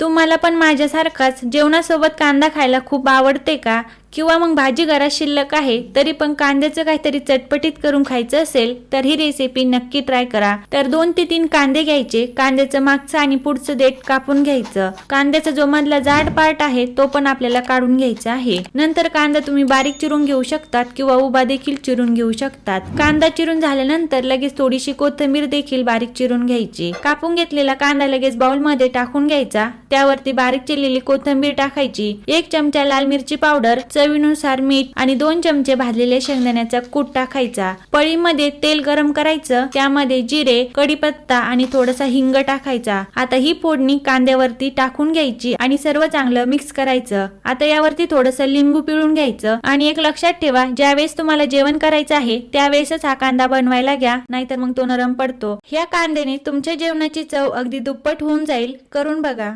तुम्हाला पण माझ्यासारखाच जेवणासोबत कांदा खायला खूप आवडते का? किंवा मग भाजी घरात शिल्लक आहे तरी पण कांद्याचं काहीतरी चटपटीत करून खायचं असेल तर ही रेसिपी नक्की ट्राय करा. तर दोन ते तीन कांदे घ्यायचे कांद्याचं मागचं आणि पुढचं देठ कापून घ्यायचं. कांद्याचा जो मधला जाड पार्ट आहे तो पण आपल्याला काढून घ्यायचा आहे. नंतर कांदा तुम्ही बारीक चिरून घेऊ शकतात किंवा उभा देखील चिरून घेऊ शकतात. कांदा चिरून झाल्यानंतर लगेच थोडीशी कोथिंबीर देखील बारीक चिरून घ्यायची. कापून घेतलेला कांदा लगेच बाउलमध्ये टाकून घ्यायचा. त्यावरती बारीक चिरलेली कोथिंबीर टाकायची. एक चमचा लाल मिरची पावडर चवीनुसार मीठ आणि दोन चमचे भाजलेले शेंगदाण्याचा कूट टाकायचा पळीमध्ये तेल गरम करायचं त्यामध्ये जिरे कढीपत्ता आणि थोडासा हिंग टाकायचा. आता ही फोडणी कांद्यावरती टाकून घ्यायची आणि सर्व चांगलं मिक्स करायचं. आता यावरती थोडस लिंबू पिळून घ्यायचं आणि एक लक्षात ठेवा ज्यावेळेस तुम्हाला जेवण करायचं आहे त्यावेळेसच हा कांदा बनवायला घ्या नाहीतर मग तो नरम पडतो. ह्या कांद्याने तुमच्या जेवणाची चव अगदी दुप्पट होऊन जाईल. करून बघा.